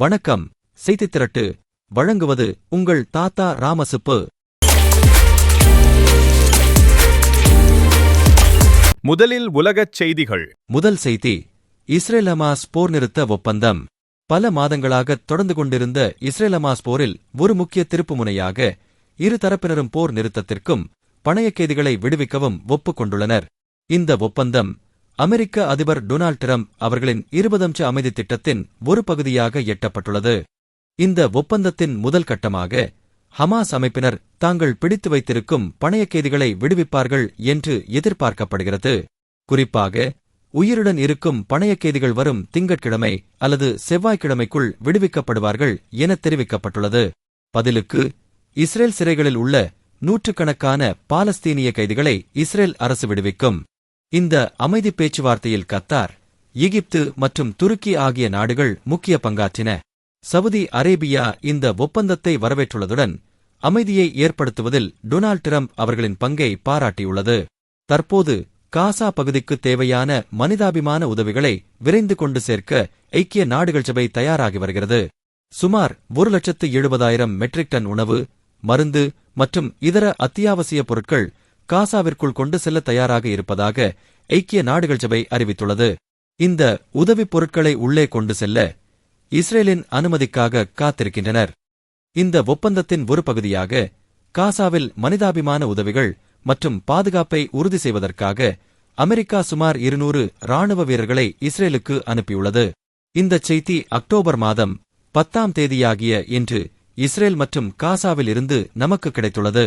வணக்கம். செய்தித் திரட்டு. வழங்குவது உங்கள் தாத்தா ராமசுப்பு. முதலில் உலகச் செய்திகள். முதல் செய்தி இஸ்ரேல் ஹமாஸ் போர் நிறுத்த ஒப்பந்தம். பல மாதங்களாக தொடர்ந்து கொண்டிருந்த இஸ்ரேல் ஹமாஸ் போரில் ஒரு முக்கிய திருப்புமுனையாக இரு தரப்பினரும் போர் நிறுத்தத்திற்கும் பணைய கைதிகளை விடுவிக்கவும் ஒப்புக் கொண்டுள்ளனர். இந்த ஒப்பந்தம் அமெரிக்க அதிபர் டொனால்ட் ட்ரம்ப் அவர்களின் இருபதம்ச அமைதி திட்டத்தின் ஒரு பகுதியாக எட்டப்பட்டுள்ளது. இந்த ஒப்பந்தத்தின் முதல் கட்டமாக ஹமாஸ் அமைப்பினர் தாங்கள் பிடித்து வைத்திருக்கும் பணைய கைதிகளை விடுவிப்பார்கள் என்று எதிர்பார்க்கப்படுகிறது. குறிப்பாக உயிருடன் இருக்கும் பணைய கைதிகள் வரும் திங்கட்கிழமை அல்லது செவ்வாய்க்கிழமைக்குள் விடுவிக்கப்படுவார்கள் என தெரிவிக்கப்பட்டுள்ளது. பதிலுக்கு இஸ்ரேல் சிறைகளில் உள்ள நூற்றுக்கணக்கான பாலஸ்தீனிய கைதிகளை இஸ்ரேல் அரசு விடுவிக்கும். இந்த அமைதி பேச்சுவார்த்தையில் கத்தார் எகிப்து மற்றும் துருக்கி ஆகிய நாடுகள் முக்கிய பங்காற்றின. சவுதி அரேபியா இந்த ஒப்பந்தத்தை வரவேற்றுள்ளதுடன் அமைதியை ஏற்படுத்துவதில் டொனால்ட் டிரம்ப் அவர்களின் பங்கை பாராட்டியுள்ளது. தற்போது காசா பகுதிக்கு தேவையான மனிதாபிமான உதவிகளை விரைந்து கொண்டு சேர்க்க ஐக்கிய நாடுகள் சபை தயாராகி வருகிறது. சுமார் ஒரு லட்சத்து எழுபதாயிரம் மெட்ரிக் டன் உணவு மருந்து மற்றும் இதர அத்தியாவசிய பொருட்கள் காசாவிற்குள் கொண்டு செல்ல தயாராக இருப்பதாக ஐக்கிய நாடுகள் சபை அறிவித்துள்ளது. இந்த உதவிப் பொருட்களை உள்ளே கொண்டு செல்ல இஸ்ரேலின் அனுமதிக்காக காத்திருக்கின்றனர். இந்த ஒப்பந்தத்தின் ஒரு பகுதியாக காசாவில் மனிதாபிமான உதவிகள் மற்றும் பாதுகாப்பை உறுதி செய்வதற்காக அமெரிக்கா சுமார் இருநூறு ராணுவ வீரர்களை இஸ்ரேலுக்கு அனுப்பியுள்ளது. இந்த செய்தி அக்டோபர் மாதம் பத்தாம் தேதியாகிய இன்று இஸ்ரேல் மற்றும் காசாவில் இருந்து நமக்கு கிடைத்துள்ளது.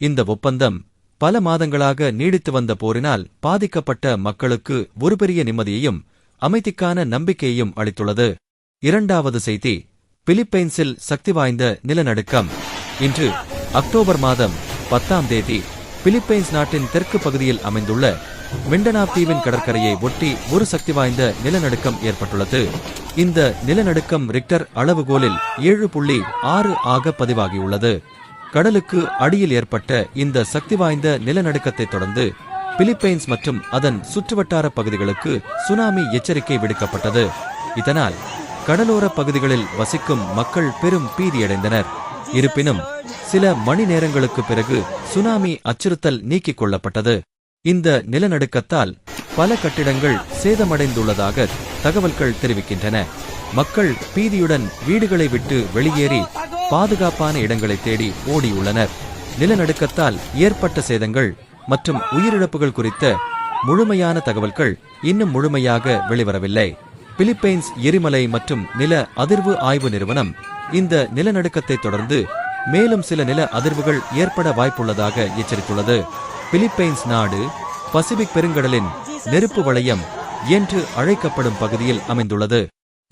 இந்த ஒப்பந்தம் பல மாதங்களாக நீடித்து வந்த போரினால் பாதிக்கப்பட்ட மக்களுக்கு ஒரு பெரிய நிம்மதியையும் அமைதிக்கான நம்பிக்கையையும் அளித்துள்ளது. இரண்டாவது செய்தி பிலிப்பைன்ஸில் சக்தி வாய்ந்த நிலநடுக்கம். இன்று அக்டோபர் மாதம் பத்தாம் தேதி பிலிப்பைன்ஸ் நாட்டின் தெற்கு பகுதியில் அமைந்துள்ள மிண்டனாப் தீவின் கடற்கரையை ஒட்டி ஒரு சக்தி வாய்ந்த நிலநடுக்கம் ஏற்பட்டுள்ளது. இந்த நிலநடுக்கம் ரிக்டர் அளவுகோலில் ஏழு புள்ளி ஆறு ஆக பதிவாகியுள்ளது. கடலுக்கு அடியில் ஏற்பட்ட இந்த சக்தி வாய்ந்த நிலநடுக்கத்தை தொடர்ந்து பிலிப்பைன்ஸ் மற்றும் அதன் சுற்றுவட்டார பகுதிகளுக்கு சுனாமி எச்சரிக்கை விடுக்கப்பட்டது. இதனால் கடலோர பகுதிகளில் வசிக்கும் மக்கள் பெரும் பீதியடைந்தனர். இருப்பினும் சில மணி நேரங்களுக்கு பிறகு சுனாமி அச்சுறுத்தல் நீக்கிக் கொள்ளப்பட்டது. இந்த நிலநடுக்கத்தால் பல கட்டிடங்கள் சேதமடைந்துள்ளதாக தகவல்கள் தெரிவிக்கின்றன. மக்கள் பீதியுடன் வீடுகளை விட்டு வெளியேறி பாதுகாப்பான இடங்களை தேடி ஓடியுள்ளனர். நிலநடுக்கத்தால் ஏற்பட்ட சேதங்கள் மற்றும் உயிரிழப்புகள் குறித்த முழுமையான தகவல்கள் இன்னும் முழுமையாக வெளிவரவில்லை. பிலிப்பைன்ஸ் எரிமலை மற்றும் நில அதிர்வு ஆய்வு நிறுவனம் இந்த நிலநடுக்கத்தை தொடர்ந்து மேலும் சில நில அதிர்வுகள் ஏற்பட வாய்ப்புள்ளதாக எச்சரித்துள்ளது. பிலிப்பைன்ஸ் நாடு பசிபிக் பெருங்கடலின் நெருப்பு வளையம் என்று அழைக்கப்படும் பகுதியில் அமைந்துள்ளது.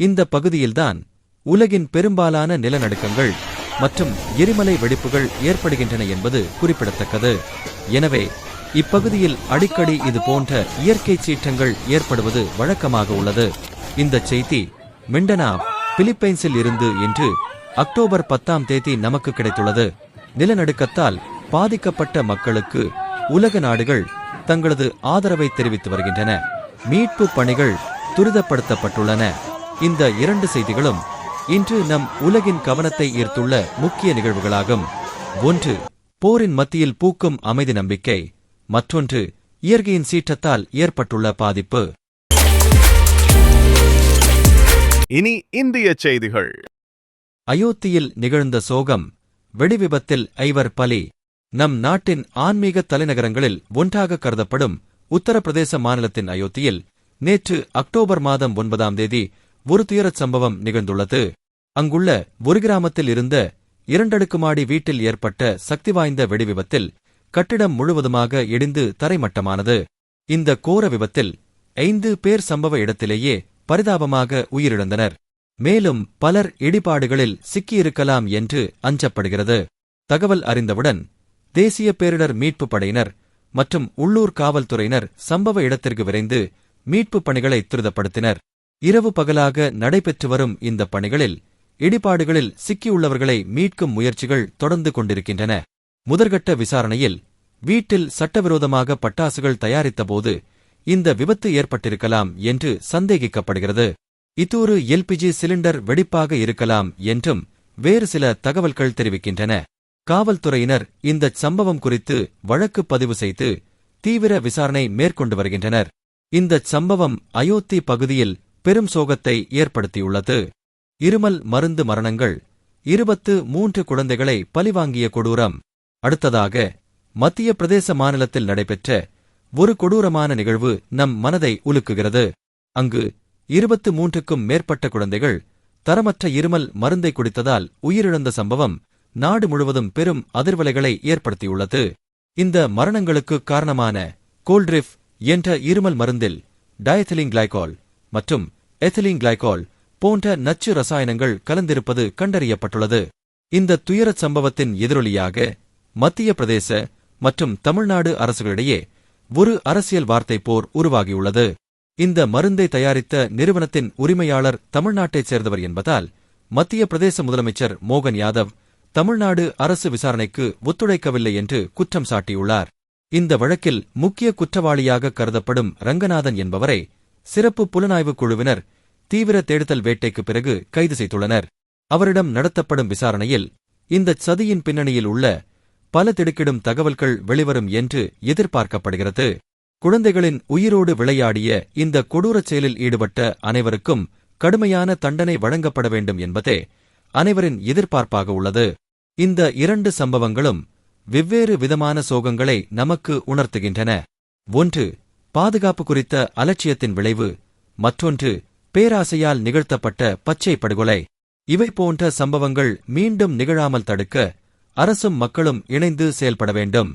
இந்த பகுதியில்தான் உலகின் பெரும்பாலான நிலநடுக்கங்கள் மற்றும் எரிமலை வெடிப்புகள் ஏற்படுகின்றன என்பது குறிப்பிடத்தக்கது. எனவே இப்பகுதியில் அடிக்கடி இது போன்ற இயற்கை சீற்றங்கள் ஏற்படுவது வழக்கமாக உள்ளது. இந்த செய்தி மிண்டனா பிலிப்பைன்ஸில் இருந்து என்று அக்டோபர் பத்தாம் தேதி நமக்கு கிடைத்துள்ளது. நிலநடுக்கத்தால் பாதிக்கப்பட்ட மக்களுக்கு உலக நாடுகள் தங்களது ஆதரவை தெரிவித்து வருகின்றன. மீட்பு பணிகள் துரிதப்படுத்தப்பட்டுள்ளன. இந்த இரண்டு செய்திகளும் இன்று நம் உலகின் கவனத்தை ஈர்த்துள்ள முக்கிய நிகழ்வுகளாகும். ஒன்று போரின் மத்தியில் பூக்கும் அமைதி நம்பிக்கை. மற்றொன்று இயற்கையின் சீற்றத்தால் ஏற்பட்டுள்ள பாதிப்பு. இனி இந்திய செய்திகள். அயோத்தியில் நிகழ்ந்த சோகம் வெடிவிபத்தில் ஐவர் பலி. நம் நாட்டின் ஆன்மீக தலைநகரங்களில் ஒன்றாக கருதப்படும் உத்தரப்பிரதேச மாநிலத்தின் அயோத்தியில் நேற்று அக்டோபர் மாதம் ஒன்பதாம் தேதி ஒரு துயரச் சம்பவம் நிகழ்ந்துள்ளது. அங்குள்ள ஒரு கிராமத்தில் இருந்த இரண்டடுக்குமாடி வீட்டில் ஏற்பட்ட சக்தி வாய்ந்த வெடிவிபத்தில் கட்டிடம் முழுவதுமாக இடிந்து தரைமட்டமானது. இந்த கோர விபத்தில் ஐந்து பேர் சம்பவ இடத்திலேயே பரிதாபமாக உயிரிழந்தனர். மேலும் பலர் இடிபாடுகளில் சிக்கியிருக்கலாம் என்று அஞ்சப்படுகிறது. தகவல் அறிந்தவுடன் தேசிய பேரிடர் மீட்புப் படையினர் மற்றும் உள்ளூர் காவல்துறையினர் சம்பவ இடத்திற்கு விரைந்து மீட்புப் பணிகளை துரிதப்படுத்தினர். இரவு பகலாக நடைபெற்று வரும் இந்த பணிகளில் இடிபாடுகளில் சிக்கியுள்ளவர்களை மீட்கும் முயற்சிகள் தொடர்ந்து கொண்டிருக்கின்றன. முதற்கட்ட விசாரணையில் வீட்டில் சட்டவிரோதமாக பட்டாசுகள் தயாரித்தபோது இந்த விபத்து ஏற்பட்டிருக்கலாம் என்று சந்தேகிக்கப்படுகிறது. இத்தூறு எல்பிஜி சிலிண்டர் வெடிப்பாக இருக்கலாம் என்றும் வேறு சில தகவல்கள் தெரிவிக்கின்றன. காவல்துறையினர் இந்தச் சம்பவம் குறித்து வழக்கு பதிவு செய்து தீவிர விசாரணை மேற்கொண்டு வருகின்றனர். இந்தச் சம்பவம் அயோத்தி பகுதியில் பெரும் சோகத்தை ஏற்படுத்தியுள்ளது. இருமல் மருந்து மரணங்கள் இருபத்து மூன்று குழந்தைகளை பலிவாங்கிய கொடூரம். அடுத்ததாக மத்திய பிரதேச மாநிலத்தில் நடைபெற்ற ஒரு கொடூரமான நிகழ்வு நம் மனதை உலுக்குகிறது. அங்கு இருபத்து மூன்றுக்கும் மேற்பட்ட குழந்தைகள் தரமற்ற இருமல் மருந்தை குடித்ததால் உயிரிழந்த சம்பவம் நாடு முழுவதும் பெரும் அதிர்வலைகளை ஏற்படுத்தியுள்ளது. இந்த மரணங்களுக்கு காரணமான கோல்ட்ரிஃப் என்ற இருமல் மருந்தில் டயத்திலிங் கிளைகால் மற்றும் எத்திலிங் கிளைகால் போன்ற நச்சு ரசாயனங்கள் கலந்திருப்பது கண்டறியப்பட்டுள்ளது. இந்த துயரச் சம்பவத்தின் எதிரொலியாக மத்திய பிரதேச மற்றும் தமிழ்நாடு அரசுகளிடையே ஒரு அரசியல் வார்த்தை போர் உருவாகியுள்ளது. இந்த மருந்தை தயாரித்த நிறுவனத்தின் உரிமையாளர் தமிழ்நாட்டைச் சேர்ந்தவர் என்பதால் மத்திய பிரதேச முதலமைச்சர் மோகன் யாதவ் தமிழ்நாடு அரசு விசாரணைக்கு ஒத்துழைக்கவில்லை என்று குற்றம் சாட்டியுள்ளார். இந்த வழக்கில் முக்கிய குற்றவாளியாக கருதப்படும் ரங்கநாதன் என்பவரை சிறப்பு புலனாய்வுக் குழுவினர் தீவிர தேடுதல் வேட்டைக்கு பிறகு கைது செய்துள்ளனர். அவரிடம் நடத்தப்படும் விசாரணையில் இந்தச் சதியின் பின்னணியில் உள்ள பல திடுக்கிடும் தகவல்கள் வெளிவரும் என்று எதிர்பார்க்கப்படுகிறது. குழந்தைகளின் உயிரோடு விளையாடிய இந்த கொடூரச் செயலில் ஈடுபட்ட அனைவருக்கும் கடுமையான தண்டனை வழங்கப்பட வேண்டும் என்பதே அனைவரின் எதிர்பார்ப்பாக உள்ளது. இந்த இரண்டு சம்பவங்களும் வெவ்வேறு விதமான சோகங்களை நமக்கு உணர்த்துகின்றன. ஒன்று பாதுகாப்பு குறித்த அலட்சியத்தின் விளைவு. மற்றொன்று பேராசையால் நிகழ்த்தப்பட்ட பச்சை படுகொலை. இவை போன்ற சம்பவங்கள் மீண்டும் நிகழாமல் தடுக்க அரசும் மக்களும் இணைந்து செயல்பட வேண்டும்.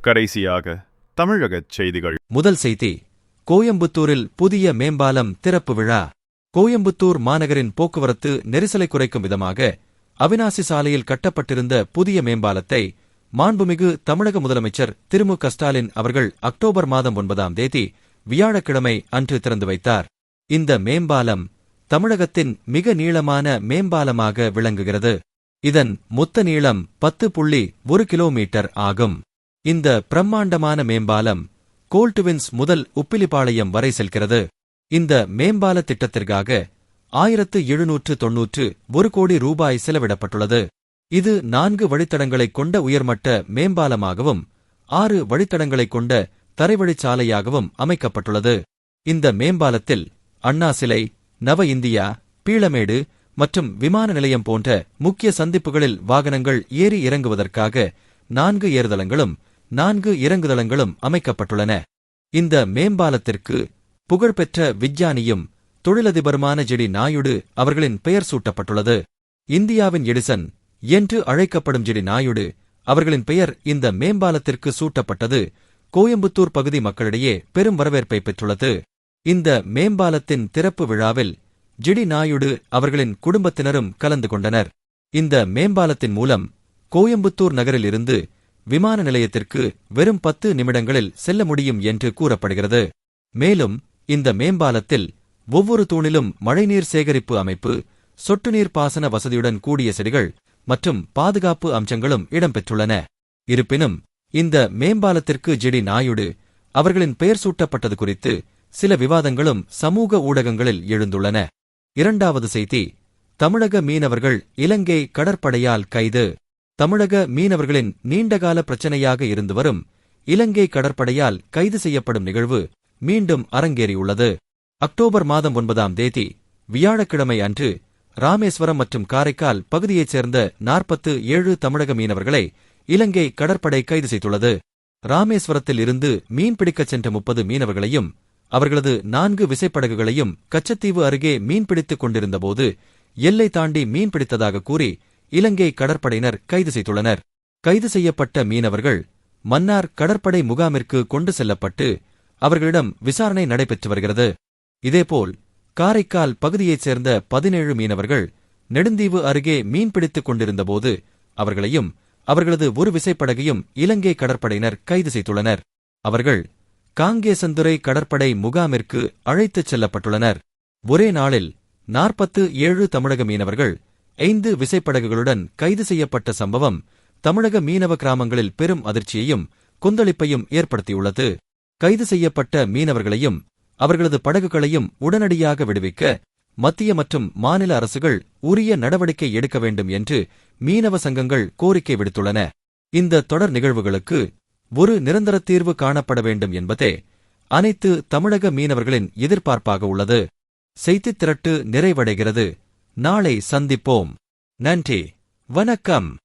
கடைசியாக தமிழகச் செய்திகள். முதல் செய்தி கோயம்புத்தூரில் புதிய மேம்பாலம் திறப்பு விழா. கோயம்புத்தூர் மாநகரின் போக்குவரத்து நெரிசலை குறைக்கும் விதமாக அவினாசி சாலையில் கட்டப்பட்டிருந்த புதிய மேம்பாலத்தை மாண்புமிகு தமிழக முதலமைச்சர் திரு மு க ஸ்டாலின் அவர்கள் அக்டோபர் மாதம் ஒன்பதாம் தேதி வியாழக்கிழமை அன்று திறந்து வைத்தார். இந்த மேம்பாலம் தமிழகத்தின் மிக நீளமான மேம்பாலமாக விளங்குகிறது. இதன் மொத்த நீளம் பத்து புள்ளி ஒரு கிலோமீட்டர் ஆகும். இந்த பிரம்மாண்டமான மேம்பாலம் கோல்டுவின்ஸ் முதல் உப்பிலிபாளையம் வரை செல்கிறது. இந்த மேம்பால திட்டத்திற்காக ஆயிரத்து எழுநூற்று தொன்னூற்று ஒரு கோடி ரூபாய் செலவிடப்பட்டுள்ளது. இது நான்கு வழித்தடங்களைக் கொண்ட உயர்மட்ட மேம்பாலமாகவும் ஆறு வழித்தடங்களைக் கொண்ட தரைவழிச்சாலையாகவும் அமைக்கப்பட்டுள்ளது. இந்த மேம்பாலத்தில் அண்ணா சிலை நவ இந்தியா பீளமேடு மற்றும் விமான நிலையம் போன்ற முக்கிய சந்திப்புகளில் வாகனங்கள் ஏறி இறங்குவதற்காக நான்கு ஏறுதளங்களும் நான்கு இறங்குதளங்களும் அமைக்கப்பட்டுள்ளன. இந்த மேம்பாலத்திற்கு புகழ்பெற்ற விஞ்ஞானியும் தொழிலதிபருமான ஜெடி நாயுடு அவர்களின் பெயர் சூட்டப்பட்டுள்ளது. இந்தியாவின் எடிசன் என்று அழைக்கப்படும் ஜெடி நாயுடு அவர்களின் பெயர் இந்த மேம்பாலத்திற்கு சூட்டப்பட்டது கோயம்புத்தூர் பகுதி மக்களிடையே பெரும் வரவேற்பை பெற்றுள்ளது. இந்த மேம்பாலத்தின் திறப்பு விழாவில் ஜிடி நாயுடு அவர்களின் குடும்பத்தினரும் கலந்து கொண்டனர். இந்த மேம்பாலத்தின் மூலம் கோயம்புத்தூர் நகரில் இருந்து விமான நிலையத்திற்கு வெறும் பத்து நிமிடங்களில் செல்ல முடியும் என்று கூறப்படுகிறது. மேலும் இந்த மேம்பாலத்தில் ஒவ்வொரு தூணிலும் மழைநீர் சேகரிப்பு அமைப்பு சொட்டு நீர் பாசன வசதியுடன் கூடிய செடிகள் மற்றும் பாதுகாப்பு அம்சங்களும் இடம்பெற்றுள்ளன. இருப்பினும் இந்த மேம்பாலத்திற்கு ஜெடி நாயுடு அவர்களின் பெயர் சூட்டப்பட்டது குறித்து சில விவாதங்களும் சமூக ஊடகங்களில் எழுந்துள்ளன. இரண்டாவது செய்தி தமிழக மீனவர்கள் இலங்கை கடற்படையால் கைது. தமிழக மீனவர்களின் நீண்டகால பிரச்சனையாக இருந்து வரும் இலங்கை கடற்படையால் கைது செய்யப்படும் நிகழ்வு மீண்டும் அரங்கேறியுள்ளது. அக்டோபர் மாதம் ஒன்பதாம் தேதி வியாழக்கிழமை அன்று ராமேஸ்வரம் மற்றும் காரைக்கால் பகுதியைச் சேர்ந்த நாற்பத்து ஏழு தமிழக மீனவர்களை இலங்கை கடற்படை கைது செய்துள்ளது. ராமேஸ்வரத்தில் இருந்து மீன்பிடிக்கச் சென்ற முப்பது மீனவர்களையும் அவர்களது நான்கு விசைப்படகுகளையும் கச்சத்தீவு அருகே மீன்பிடித்துக் கொண்டிருந்தபோது எல்லை தாண்டி மீன்பிடித்ததாக கூறி இலங்கை கடற்படையினர் கைது செய்துள்ளனர். கைது செய்யப்பட்ட மீனவர்கள் மன்னார் கடற்படை முகாமிற்கு கொண்டு செல்லப்பட்டு அவர்களிடம் விசாரணை நடைபெற்று வருகிறது. இதேபோல் காரைக்கால் பகுதியைச் சேர்ந்த பதினேழு மீனவர்கள் நெடுந்தீவு அருகே மீன்பிடித்துக் கொண்டிருந்தபோது அவர்களையும் அவர்களது ஒரு விசைப்படகையும் இலங்கை கடற்படையினர் கைது செய்துள்ளனர். அவர்கள் காங்கேசந்துரை கடற்படை முகாமிற்கு அழைத்துச் செல்லப்பட்டுள்ளனர். ஒரே நாளில் நாற்பத்து ஏழு தமிழக மீனவர்கள் ஐந்து விசைப்படகுகளுடன் கைது செய்யப்பட்ட சம்பவம் தமிழக மீனவ கிராமங்களில் பெரும் அதிர்ச்சியையும் கொந்தளிப்பையும் ஏற்படுத்தியுள்ளது. கைது செய்யப்பட்ட மீனவர்களையும் அவர்களது படகுகளையும் உடனடியாக விடுவிக்க மத்திய மற்றும் மாநில அரசுகள் உரிய நடவடிக்கை எடுக்க வேண்டும் என்று மீனவ சங்கங்கள் கோரிக்கை விடுத்துள்ளன. இந்த தொடர் நிகழ்வுகளுக்கு ஒரு நிரந்தர தீர்வு காணப்பட வேண்டும் என்பதே அனைத்து தமிழக மீனவர்களின் எதிர்பார்ப்பாக உள்ளது. செய்தித் திரட்டு நிறைவடைகிறது. நாளை சந்திப்போம். நன்றி. வணக்கம்.